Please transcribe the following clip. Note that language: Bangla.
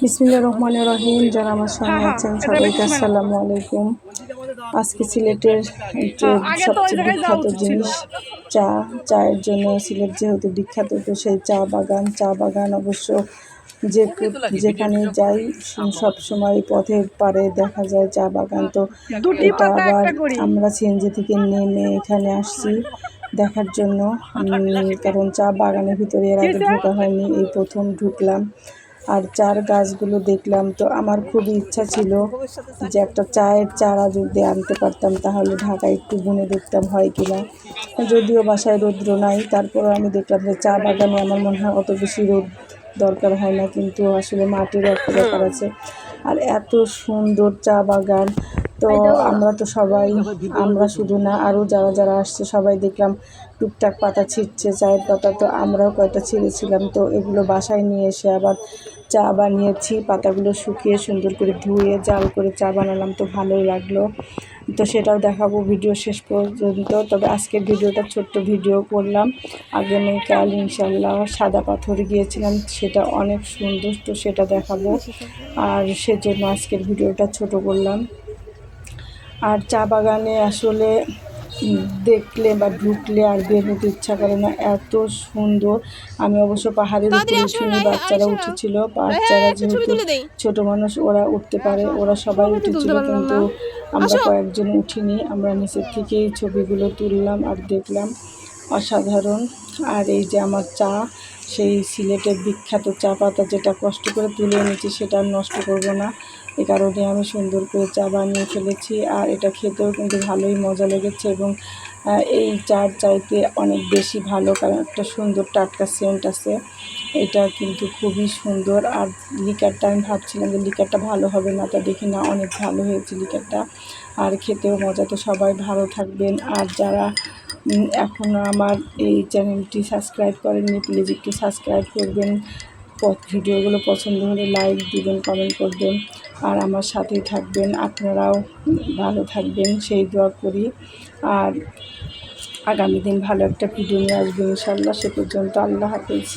বিসমিল্লা রহমান রহিম। যারা আমার সঙ্গে আছেন সবাইকে আসসালামু আলাইকুম। আজকে সিলেটের সবচেয়ে বিখ্যাত জিনিস চা চায়ের জন্য সিলেট যেহেতু বিখ্যাত তো সেই চা বাগান চা বাগান অবশ্য যে যেখানে যাই সব সময় পথের পারে দেখা যায় চা বাগান। তো এটা আবার আমরা সিএনজি থেকে নেমে এখানে আসছি দেখার জন্য। কারণ চা বাগানের ভিতরে এর আগে ঢোকা হয়নি এই প্রথম ঢুকলাম। আর চার গাছগুলো দেখলাম তো আমার খুবই ইচ্ছা ছিল যে একটা চায়ের চারা যদি আনতে পারতাম, তাহলে ঢাকায় একটু বুনে দেখতাম হয় কিনা যদিও বাসায় রৌদ্র নাই তারপরে আমি দেখলাম যে চা বাগানে আমার মনে হয় অত বেশি রোদ দরকার হয় না, কিন্তু আসলে মাটিরও একটা ব্যাপার আছে। আর এত সুন্দর চা বাগান তো আমরা তো সবাই আমরা শুধু না আরও যারা যারা আসছে সবাই দেখলাম টুকটাক পাতা ছিটছে চায়ের পাতা তো আমরাও কয়টা ছিঁড়েছিলাম। তো এগুলো বাসায় নিয়ে এসে আবার চা বানিয়েছি পাতাগুলো শুকিয়ে সুন্দর করে ধুয়ে জাল করে চা বানালাম তো ভালোই লাগল। তো সেটাও দেখাবো ভিডিও শেষ পর্যন্ত। তবে আজকের ভিডিওটা ছোট্ট ভিডিও করলাম। আগামীকাল ইনশাল্লাহ সাদা পাথর গিয়েছিলাম সেটা অনেক সুন্দর তো সেটা দেখাবো। আর সেজন্য আজকের ভিডিওটা ছোট করলাম। আর চা বাগানে আসলে দেখলে বা ঢুকলে আর বের হতে ইচ্ছা করে না। এত সুন্দর। আমি অবশ্য পাহাড়ের উপরে উঠিনি বাচ্চারা উঠেছিল। বাচ্চারা যেহেতু ছোট মানুষ ওরা উঠতে পারে ওরা সবাই উঠেছিল কিন্তু আমরা কয়েকজন উঠিনি। আমরা নিচের থেকেই ছবিগুলো তুললাম আর দেখলাম। অসাধারণ। আর এই যে আমার চা, সেই সিলেটের বিখ্যাত চা পাতা যেটা কষ্ট করে তুলে এনেছি সেটা নষ্ট করব না। এ কারণে আমি সুন্দর করে চা বানিয়ে ফেলেছি আর এটা খেতেও কিন্তু ভালোই মজা লেগেছে এবং এই চার চাইতে অনেক বেশি ভালো কারণ একটা সুন্দর টাটকা সেন্ট আছে। এটা কিন্তু খুবই সুন্দর আর লিকারটা আমি ভাবছিলাম যে লিকারটা ভালো হবে না তা দেখি না, অনেক ভালো হয়েছে লিকারটা। আর খেতেও মজা। তো সবাই ভালো থাকবেন। আর যারা এখনও আমার এই চ্যানেলটি সাবস্ক্রাইব করেননি প্লিজ একটু সাবস্ক্রাইব করবেন। ভিডিওগুলো পছন্দ হলে লাইক দিবেন কমেন্ট করবেন। আর আমার সাথেই থাকবেন, আপনারাও ভালো থাকবেন, সেই দোয়া করি। আর আগামী দিন ভালো একটা ভিডিও নিয়ে আসবেন ইনশাল্লাহ। সে পর্যন্ত আল্লাহ হাফিজ।